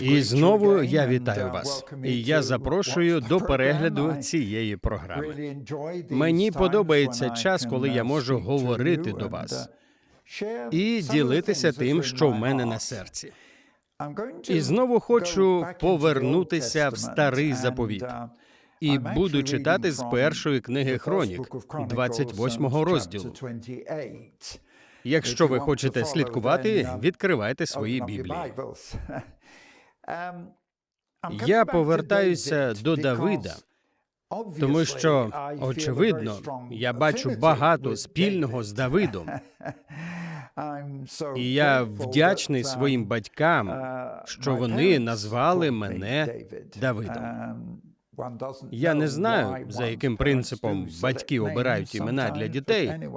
І знову я вітаю вас. І я запрошую до перегляду цієї програми. Мені подобається час, коли я можу говорити до вас і ділитися тим, що в мене на серці. І знову хочу повернутися в старий заповіт. І буду читати з першої книги Хронік, 28-го розділу. Якщо ви хочете слідкувати, відкривайте свої біблії. Я повертаюся до Давида, тому що, очевидно, я бачу багато спільного з Давидом, і я вдячний своїм батькам, що вони назвали мене Давидом. Я не знаю, за яким принципом батьки обирають імена для дітей,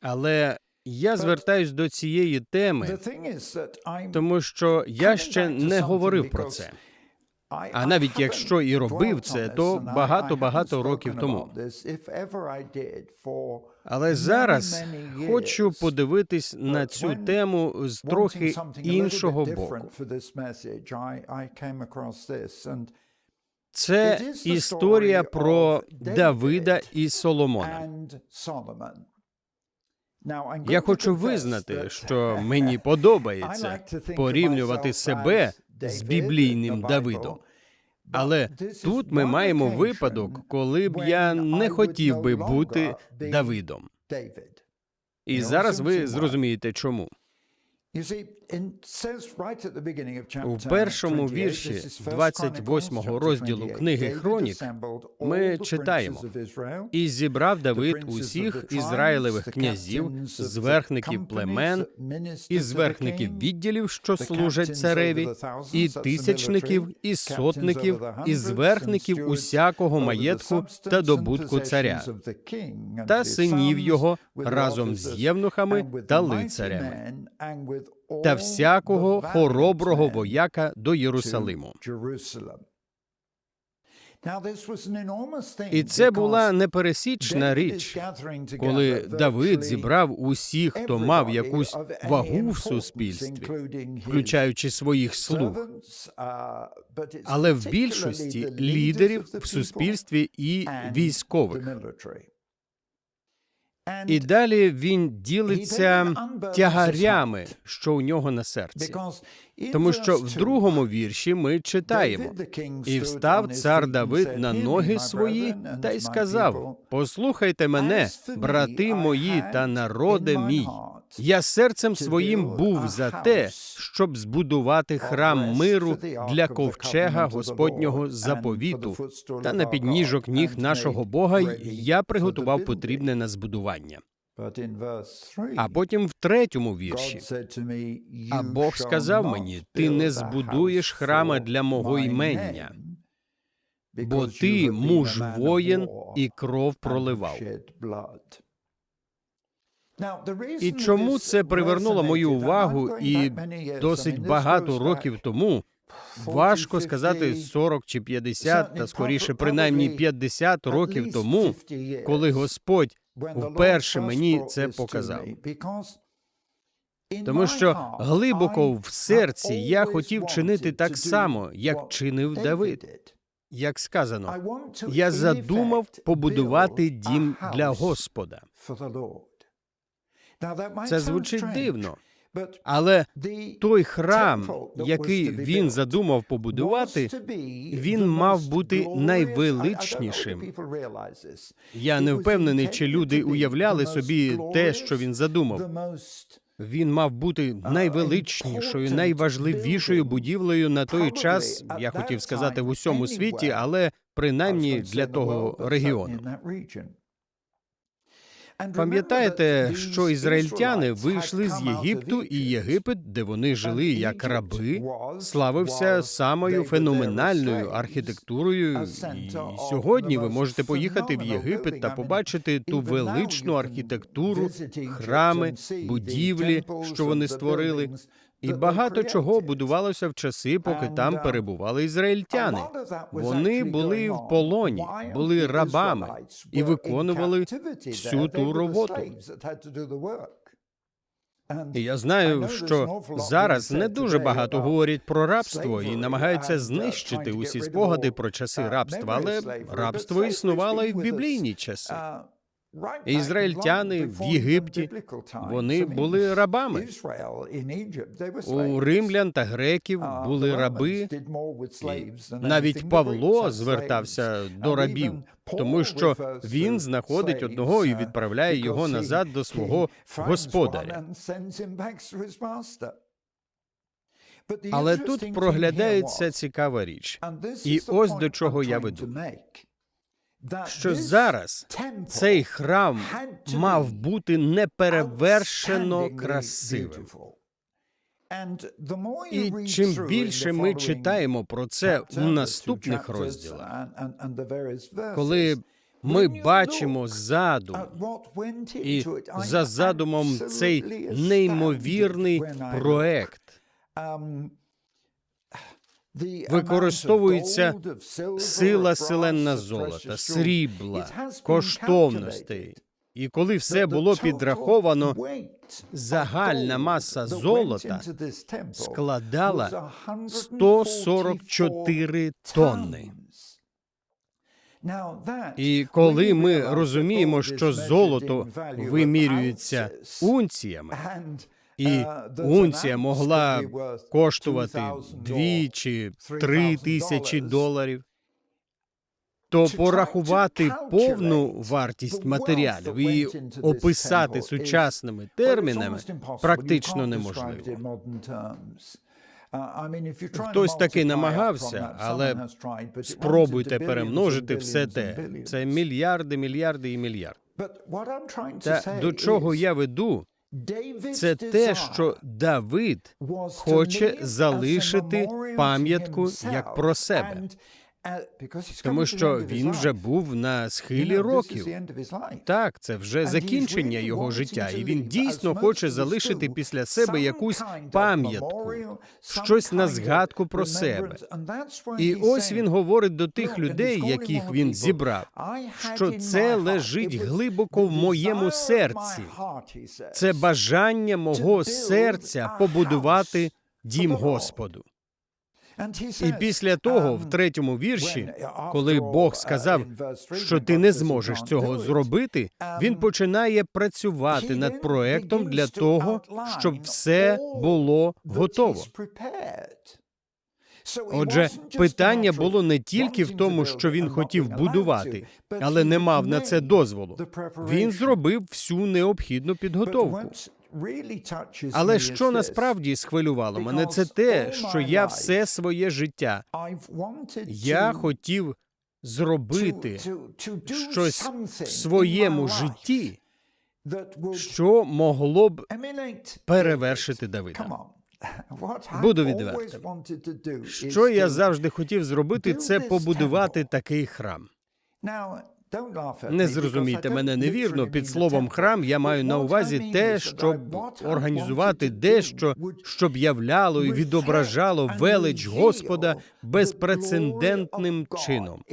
але я звертаюсь до цієї теми, тому що я ще не говорив про це. А навіть якщо і робив це, то багато-багато років тому. Але зараз хочу подивитись на цю тему з трохи іншого боку. Це історія про Давида і Соломона. Я хочу визнати, що мені подобається порівнювати себе з біблійним Давидом. Але тут ми маємо випадок, коли б я не хотів би бути Давидом. І зараз ви зрозумієте, чому. У першому вірші 28-го розділу книги Хронік ми читаємо. і зібрав Давид усіх ізраїлевих князів, зверхників племен, і зверхників відділів, що служать цареві, і тисячників, і сотників, і зверхників усякого маєтку та добутку царя, та синів його разом з євнухами та лицарями та всякого хороброго вояка до Єрусалиму. І це була непересічна річ, коли Давид зібрав усіх, хто мав якусь вагу в суспільстві, включаючи своїх слуг, але в більшості лідерів в суспільстві і військових. І далі він ділиться тягарями, що у нього на серці. Тому що в другому вірші ми читаємо і встав цар Давид на ноги свої та й сказав: Послухайте мене, брати мої та народи мій. Я серцем своїм був за те, щоб збудувати храм миру для ковчега Господнього заповіту, та на підніжок ніг нашого Бога я приготував потрібне на збудування. А потім в третьому вірші а Бог сказав мені: ти не збудуєш храма для мого імення, бо ти муж воїн і кров проливав. І чому це привернуло мою увагу і досить багато років тому? Важко сказати 40 чи 50, та скоріше, принаймні 50 років тому, коли Господь вперше мені це показав. Тому що глибоко в серці я хотів чинити так само, як чинив Давид. Як сказано, я задумав побудувати дім для Господа. Це звучить дивно, але той храм, який він задумав побудувати, він мав бути найвеличнішим. Я не впевнений, чи люди уявляли собі те, що він задумав. Він мав бути найвеличнішою, найважливішою будівлею на той час. Я хотів сказати в усьому світі, але принаймні для того регіону. Пам'ятаєте, що ізраїльтяни вийшли з Єгипту, і Єгипет, де вони жили як раби, славився самою феноменальною архітектурою. І сьогодні ви можете поїхати в Єгипет та побачити ту величну архітектуру, храми, будівлі, що вони створили. І багато чого будувалося в часи, поки там перебували ізраїльтяни. Вони були в полоні, були рабами і виконували всю ту роботу. І я знаю, що зараз не дуже багато говорять про рабство і намагаються знищити усі спогади про часи рабства, але рабство існувало і в біблійні часи. Ізраїльтяни в Єгипті Вони були рабами. У римлян та греків були раби. І навіть Павло звертався до рабів, тому що він знаходить одного і відправляє його назад до свого господаря. Але тут проглядається цікава річ. І ось до чого я веду. Що зараз цей храм мав бути неперевершено красивим. І чим більше ми читаємо про це у наступних розділах, коли ми бачимо задум і за задумом цей неймовірний проект використовується сила селенна золота, срібла, коштовностей. І коли все було підраховано, загальна маса золота складала 144 тонни. І коли ми розуміємо, що золото вимірюється унціями, і унція могла коштувати дві чи три тисячі доларів, то порахувати повну вартість матеріалів і описати сучасними термінами практично неможливо. Хтось таки намагався, але Спробуйте перемножити все те. Це мільярди, мільярди і мільярд. Та до чого я веду, це те, що Давид хоче залишити пам'ятку як про себе, тому що він вже був на схилі років. Так, це вже закінчення його життя, і він дійсно хоче залишити після себе якусь пам'ятку, щось на згадку про себе. І ось він говорить до тих людей, яких він зібрав, що це лежить глибоко в моєму серці. Це бажання мого серця побудувати дім Господу. І після того, в третьому вірші, коли Бог сказав, що ти не зможеш цього зробити, він починає працювати над проектом для того, щоб все було готово. Отже, питання було не тільки в тому, що він хотів будувати, але не мав на це дозволу. Він зробив всю необхідну підготовку. Але що насправді схвилювало мене, це те, що я все своє життя я хотів зробити щось в своєму житті, що могло б перевершити Давида. Буду відвертим. Що я завжди хотів зробити, це побудувати такий храм. Не зрозумійте мене невірно. Під словом храм я маю на увазі те, щоб організувати дещо, щоб являло і відображало велич Господа безпрецедентним чином.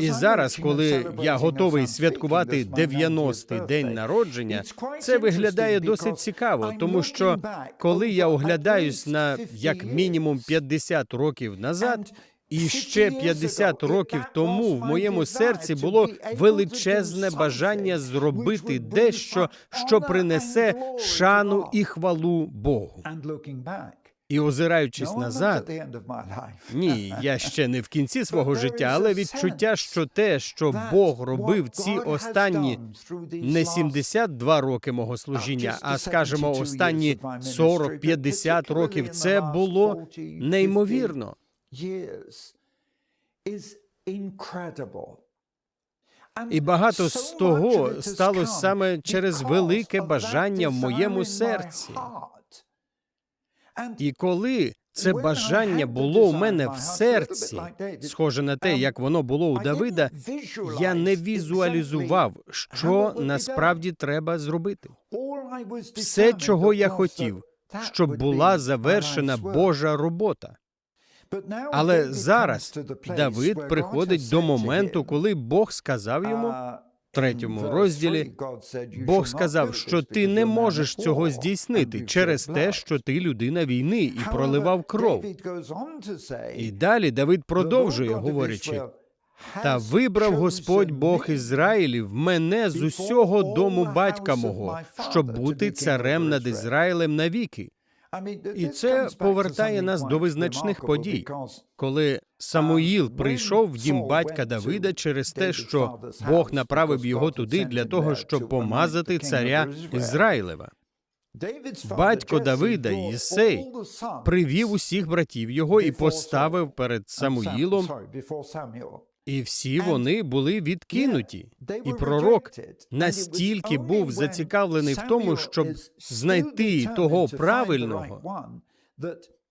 І зараз, коли я готовий святкувати 90-й день народження, це виглядає досить цікаво, тому що коли я оглядаюсь на як мінімум 50 років назад. І ще 50 років тому в моєму серці було величезне бажання зробити дещо, що принесе шану і хвалу Богу. І озираючись назад, ні, я ще не в кінці свого життя, але відчуття, що те, що Бог робив ці останні не 72 роки мого служіння, а скажімо, останні 40-50 років, це було неймовірно. І багато з того сталося саме через велике бажання в моєму серці. І коли це бажання було у мене в серці, схоже на те, як воно було у Давида, я не візуалізував, що насправді треба зробити. Все, чого я хотів, щоб була завершена Божа робота. Але зараз Давид приходить до моменту, коли Бог сказав йому, третьому розділі Бог сказав, що ти не можеш цього здійснити через те, що ти людина війни і проливав кров. І далі Давид продовжує, говорячи, та вибрав Господь Бог Ізраїлів мене з усього дому батька мого, щоб бути царем над Ізраїлем навіки. І це повертає нас до визначних подій. Коли Самуїл прийшов в дім батька Давида через те, що Бог направив його туди для того, щоб помазати царя Ізраїлева. Батько Давида Єсей Привів усіх братів його і поставив перед Самуїлом, і всі вони були відкинуті. І пророк настільки був зацікавлений в тому, щоб знайти того правильного,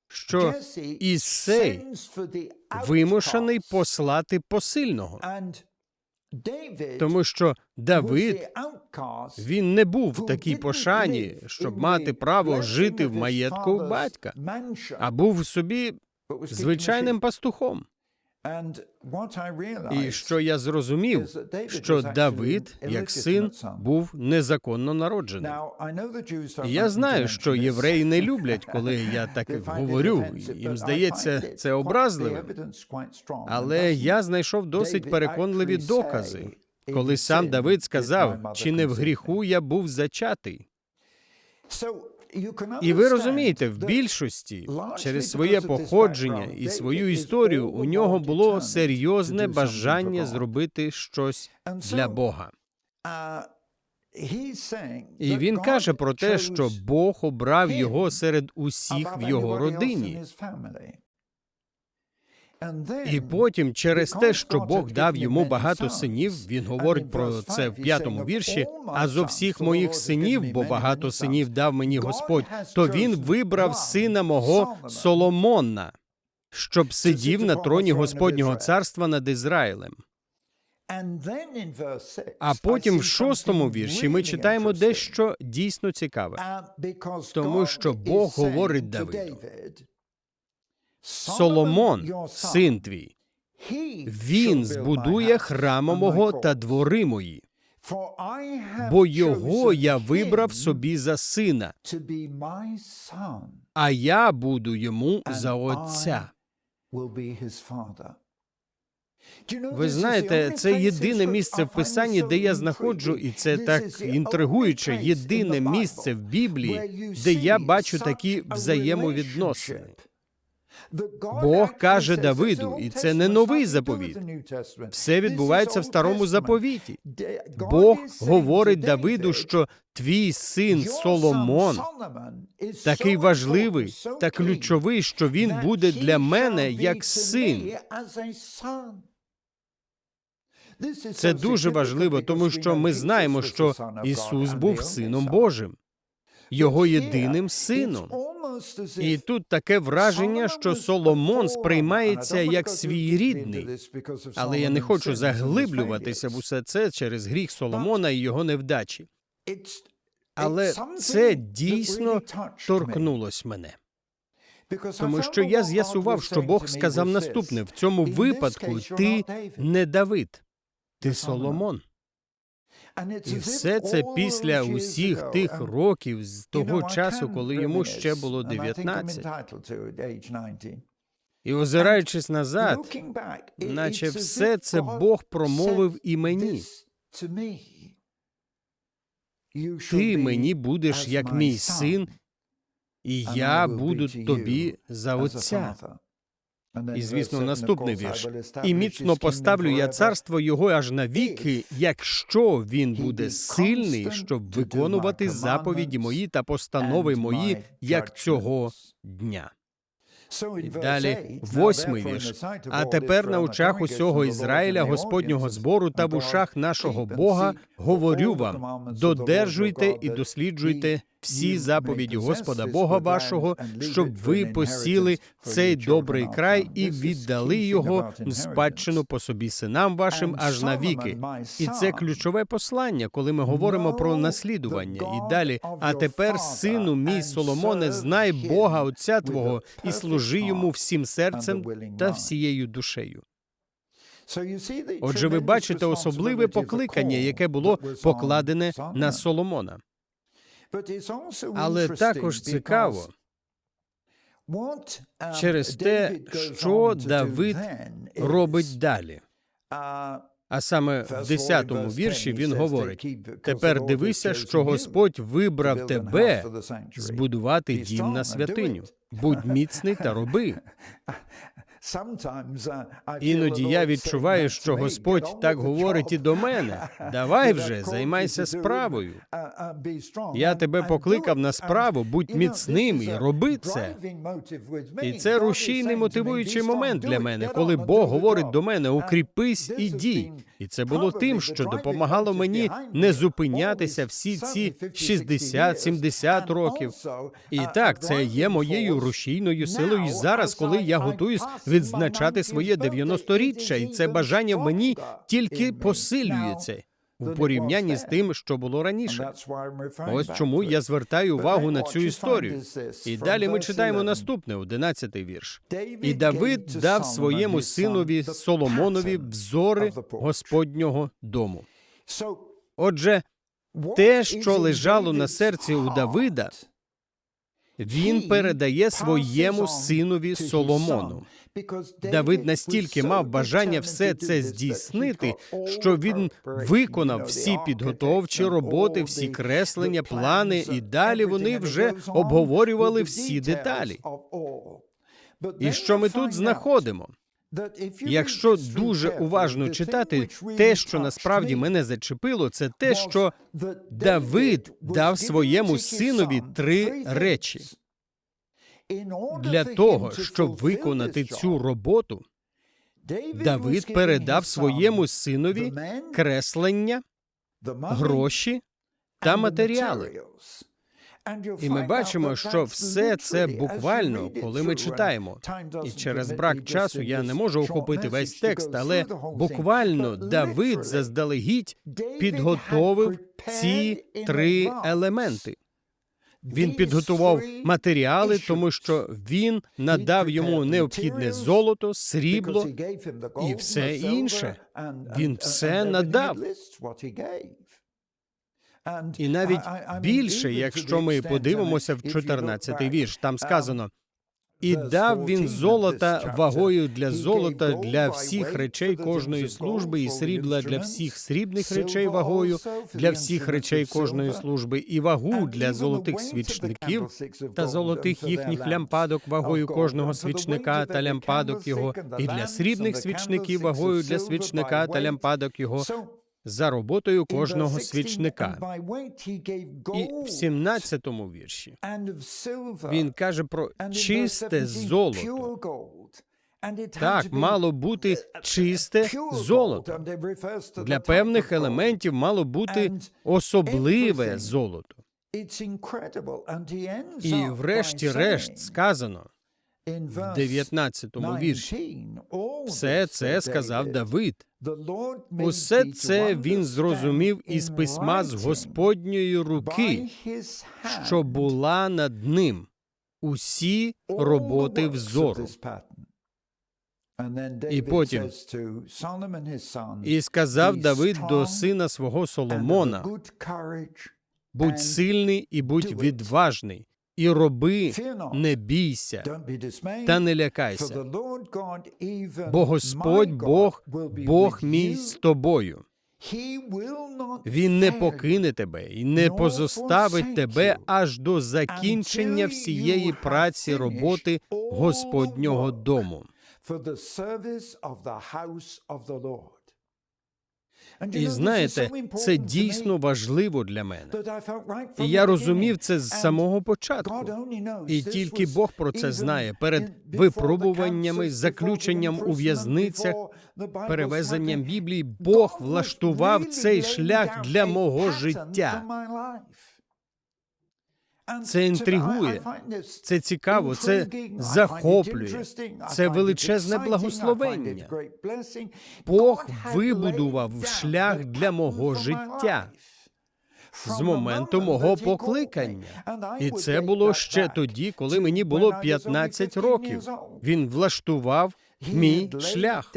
що Ісей вимушений послати посильного, тому що Давид він не був в такій пошані, щоб мати право жити в маєтку батька, а був собі звичайним пастухом. І що я зрозумів, що Давид, як син, був незаконно народжений. Я знаю, що євреї не люблять, коли я так говорю. Їм здається, це образливим. Але я знайшов досить переконливі докази, коли сам Давид сказав, чи не в гріху я був зачатий. І ви розумієте, в більшості через своє походження і свою історію у нього було серйозне бажання зробити щось для Бога. І він каже про те, що Бог обрав його серед усіх в його родині. І потім, через те, що Бог дав йому багато синів, він говорить про це в п'ятому вірші. А зо всіх моїх синів, бо багато синів дав мені Господь, то він вибрав сина мого Соломона, щоб сидів на троні Господнього царства над Ізраїлем. А потім в шостому вірші ми читаємо дещо дійсно цікаве, тому що Бог говорить Давиду. Соломон, син твій, він збудує храма мого та двори мої, бо його я вибрав собі за сина, а я буду йому за отця. Ви знаєте, це єдине місце в писанні, де я знаходжу, і це так інтригуюче, єдине місце в Біблії, де я бачу такі взаємовідносини. Бог каже Давиду, і це не новий заповіт. Все відбувається в старому заповіті. Бог говорить Давиду, що твій син Соломон такий важливий та ключовий, що він буде для мене як син. Це дуже важливо, тому що ми знаємо, що Ісус був сином Божим, його єдиним сином. І тут таке враження, що Соломон сприймається як свій рідний. Але я не хочу заглиблюватися в усе це через гріх Соломона і його невдачі. Але це дійсно торкнулось мене. Тому що я з'ясував, що Бог сказав наступне: в цьому випадку ти не Давид, ти Соломон. І все це після усіх тих років з того часу, коли йому ще було 19. І озираючись назад, наче все це Бог промовив і мені. Ти мені будеш як мій син, і я буду тобі за отця. І, звісно, наступний вірш. І міцно поставлю я царство його аж навіки, якщо він буде сильний, щоб виконувати заповіді мої та постанови мої, як цього дня. І далі восьмий вірш. А тепер на очах усього Ізраїля, Господнього збору та в ушах нашого Бога говорю вам: додержуйте і досліджуйте всі заповіді Господа Бога вашого, щоб ви посіли цей добрий край і віддали його в спадщину по собі синам вашим аж навіки. І це ключове послання, коли ми говоримо про наслідування. І далі, а тепер, сину мій Соломоне, знай Бога Отця Твого і служи йому всім серцем та всією душею. Отже, ви бачите особливе покликання, яке було покладене на Соломона. Але також цікаво через те, що Давид робить далі. А саме в 10-му вірші він говорить: тепер дивися, що Господь вибрав тебе збудувати дім на святиню. Будь міцний та роби. Іноді я відчуваю, що Господь так говорить і до мене. Давай вже займайся справою. Я тебе покликав на справу, будь міцним і роби це. І це рушійний мотивуючий момент для мене, коли Бог говорить до мене: укріпись і дій. І це було тим, що допомагало мені не зупинятися всі ці 60-70 років. І так, це є моєю рушійною силою. Зараз, коли я готуюсь відзначати своє 90-річчя, і це бажання в мені тільки посилюється у порівнянні з тим, що було раніше. Ось чому я звертаю увагу на цю історію. І далі ми читаємо наступне, 11-й вірш. І Давид дав своєму синові Соломонові взори Господнього дому. Отже, те, що лежало на серці у Давида, він передає своєму синові Соломону. Давид настільки мав бажання все це здійснити, що він виконав всі підготовчі роботи, всі креслення, плани, і далі вони вже обговорювали всі деталі. І що ми тут знаходимо? Якщо дуже уважно читати, те, що насправді мене зачепило, це те, що Давид дав своєму синові три речі. Для того, щоб виконати цю роботу, Давид передав своєму синові креслення, гроші та матеріали. І ми бачимо, що все це буквально, коли ми читаємо. І через брак часу я не можу охопити весь текст, але буквально Давид заздалегідь підготовив ці три елементи. Він підготував матеріали, тому що він надав йому необхідне золото, срібло і все інше. Він все надав. І навіть більше, якщо ми подивимося в 14-й вірш, там сказано: і дав він золота вагою для золота для всіх речей кожної служби, і срібла для всіх срібних речей вагою для всіх речей кожної служби, і вагу для золотих свічників та золотих їхніх лямпадок вагою кожного свічника та лямпадок його, і для срібних свічників вагою для свічника та лямпадок його. За роботою кожного свічника. І в 17-му вірші він каже про чисте золото. Так, мало бути чисте золото. Для певних елементів мало бути особливе золото. І врешті-решт сказано в 19-му вірші. Все це сказав Давид. Усе це він зрозумів із письма з Господньої руки, що була над ним усі роботи взору. І потім і сказав Давид до сина свого Соломона: будь сильний і будь відважний, і роби, не бійся та не лякайся. Бо Господь Бог, Бог мій з тобою. Він не покине тебе і не позоставить тебе аж до закінчення всієї праці роботи Господнього дому. І знаєте, це дійсно важливо для мене. І я розумів це з самого початку. І тільки Бог про це знає перед випробуваннями, заключенням у в'язницях, перевезенням Біблії. Бог влаштував цей шлях для мого життя. Це інтригує, це цікаво, це захоплює, це величезне благословення. Бог вибудував шлях для мого життя. з моменту мого покликання. І це було ще тоді, коли мені було 15 років. Він влаштував мій шлях.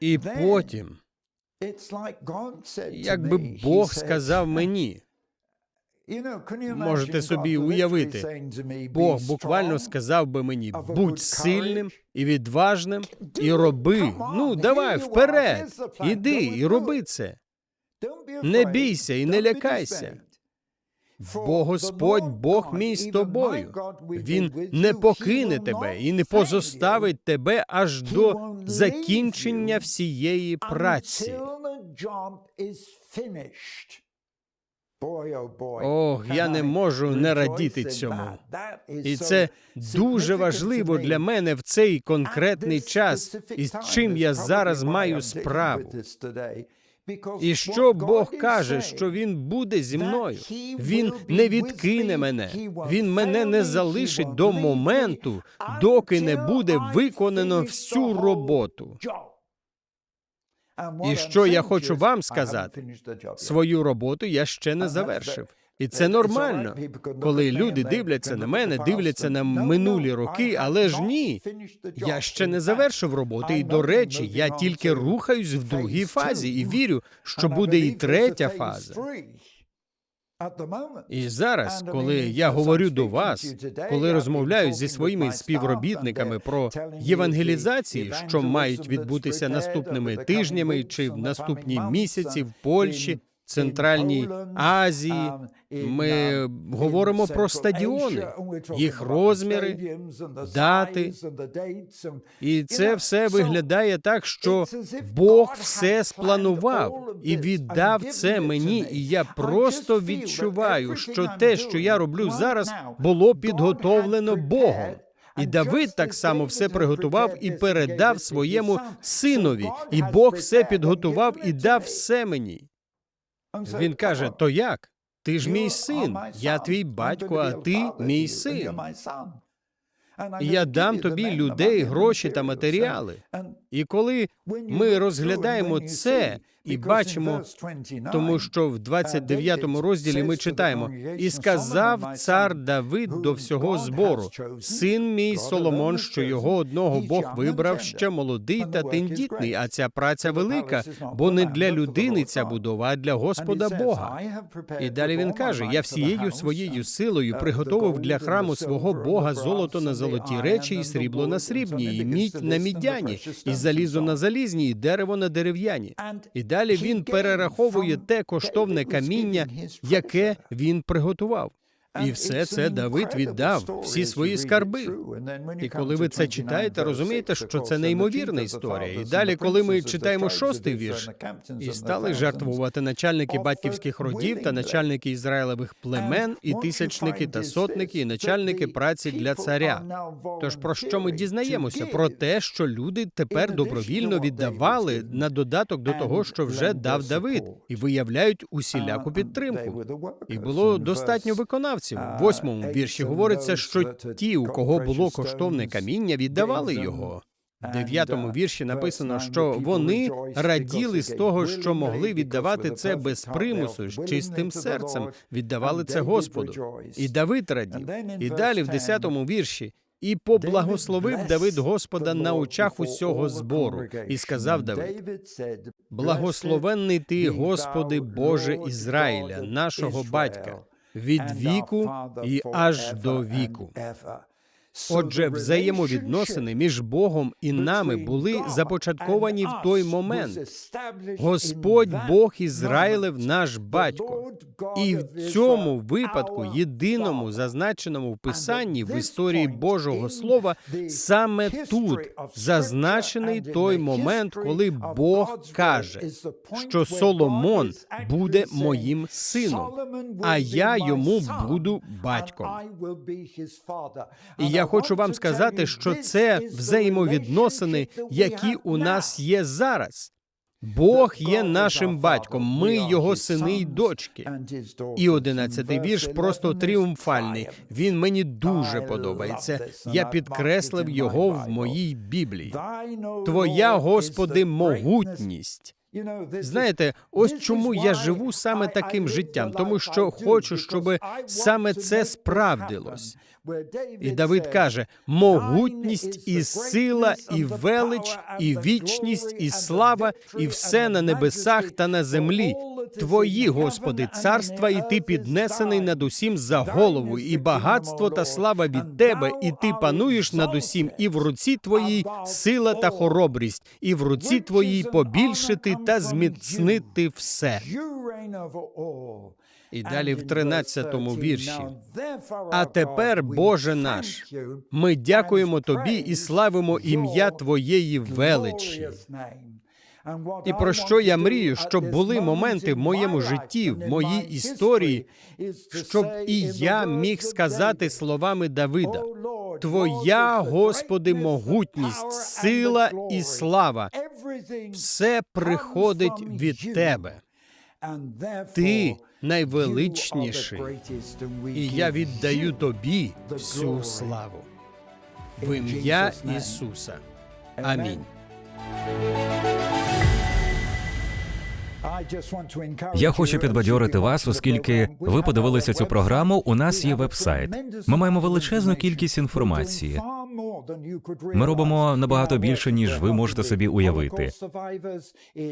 І потім, якби Бог сказав мені, можете собі уявити, Бог буквально сказав би мені: будь сильним і відважним, і роби. Ну, давай вперед, іди і роби це. Не бійся і не лякайся. Бо Господь Бог мій з тобою. Він не покине тебе і не позоставить тебе аж до закінчення всієї праці. Ох, я не можу не радіти цьому. І це дуже важливо для мене в цей конкретний час, із чим я зараз маю справу. І що Бог каже, що Він буде зі мною. Він не відкине мене, він мене не залишить до моменту, доки не буде виконано всю роботу. І що я хочу вам сказати, Свою роботу я ще не завершив. І це нормально, коли люди дивляться на мене, дивляться на минулі роки, але ж ні. Я ще не завершив роботи, і до речі, я тільки рухаюсь в другій фазі і вірю, що буде і третя фаза. І зараз, коли я говорю до вас, коли розмовляю зі своїми співробітниками про євангелізації, що мають відбутися наступними тижнями чи в наступні місяці в Польщі, Центральній Азії, ми говоримо про стадіони, їх розміри, дати. І це все виглядає так, що Бог все спланував і віддав це мені, і я просто відчуваю, що те, що я роблю зараз, було підготовлено Богом. І Давид так само все приготував і передав своєму синові, і Бог все підготував і дав все мені. Він каже: То як? Ти ж мій син, я твій батько, а ти мій син. І я дам тобі людей, гроші та матеріали. І коли ми розглядаємо це і бачимо, тому що в 29 розділі ми читаємо: і сказав цар Давид до всього збору: син мій Соломон, що його одного Бог вибрав ще молодий та тендітний, а ця праця велика, бо не для людини ця будова, а для Господа Бога. І далі він каже: Я всією своєю силою приготовив для храму свого Бога золото на золоті речі, і срібло на срібні, і мідь на мідяні, і залізо на залізні, і дерево на дерев'яні. І далі він перераховує те коштовне каміння, яке він приготував. І все це Давид віддав, всі свої скарби. І коли ви це читаєте, розумієте, що це неймовірна історія. І далі, коли ми читаємо шостий вірш, і стали жертвувати начальники батьківських родів та начальники Ізраїлевих племен, і тисячники та сотники, і начальники праці для царя. Тож про що ми дізнаємося? Про те, що люди тепер добровільно віддавали на додаток до того, що вже дав Давид, і виявляють усіляку підтримку. І було достатньо виконавців. В восьмому вірші говориться, що ті, у кого було коштовне каміння, віддавали його. В дев'ятому вірші написано, що вони раділи з того, що могли віддавати це без примусу, з чистим серцем, віддавали це Господу. І Давид радів. І далі в десятому вірші. І поблагословив Давид Господа на очах усього збору, і сказав Давид: Благословенний ти, Господи, Боже Ізраїля, нашого батька, від віку і аж до віку. Отже, взаємовідносини між Богом і нами були започатковані в той момент. Господь Бог Ізраїлев наш батько. І в цьому випадку, єдиному зазначеному в писанні в історії Божого Слова, саме тут зазначений той момент, коли Бог каже, що Соломон буде моїм сином, а я йому буду батьком. І я хочу вам сказати, що це взаємовідносини, які у нас є зараз. Бог є нашим батьком, ми його сини й дочки. І одинадцятий вірш просто тріумфальний. Він мені дуже подобається. Я підкреслив його в моїй Біблії. Твоя, Господи, могутність. Знаєте, ось чому я живу саме таким життям, тому що хочу, щоб саме це справдилось. І Давид каже: могутність і сила, і велич, і вічність, і слава, і все на небесах та на землі. Твої, Господи, царства, і ти піднесений над усім за голову, і багатство та слава від тебе, і ти пануєш над усім, і в руці твоїй сила та хоробрість, і в руці твоїй побільшити та зміцнити все. І далі в 13-му вірші. А тепер, Боже наш, ми дякуємо Тобі і славимо ім'я Твоєї величі. І про що я мрію, щоб були моменти в моєму житті, в моїй історії, щоб і я міг сказати словами Давида: Твоя, Господи, могутність, сила і слава, все приходить від Тебе. Ти найвеличніший, і я віддаю Тобі всю славу. В ім'я Ісуса. Амінь. Я хочу підбадьорити вас, оскільки ви подивилися цю програму. У нас є веб-сайт. Ми маємо величезну кількість інформації. Ми робимо набагато більше, ніж ви можете собі уявити.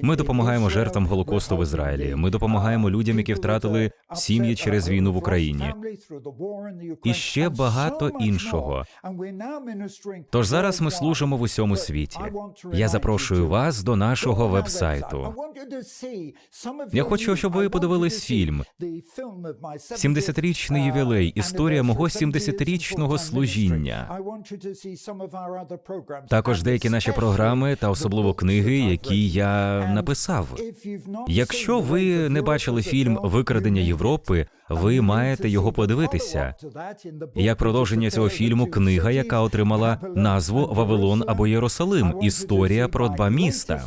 Ми допомагаємо жертвам голокосту в Ізраїлі. Ми допомагаємо людям, які втратили сім'ї через війну в Україні. І ще багато іншого. Тож зараз ми служимо в усьому світі. Я запрошую вас до нашого веб-сайту. Я хочу, щоб ви подивились фільм. 70-річний ювілей. Історія мого 70-річного служіння. Також деякі наші програми та особливо книги, які я написав. Якщо ви не бачили фільм Викрадення Європи, ви маєте його подивитися. Як продовження цього фільму, книга, яка отримала назву Вавилон або Єрусалим. Історія про два міста.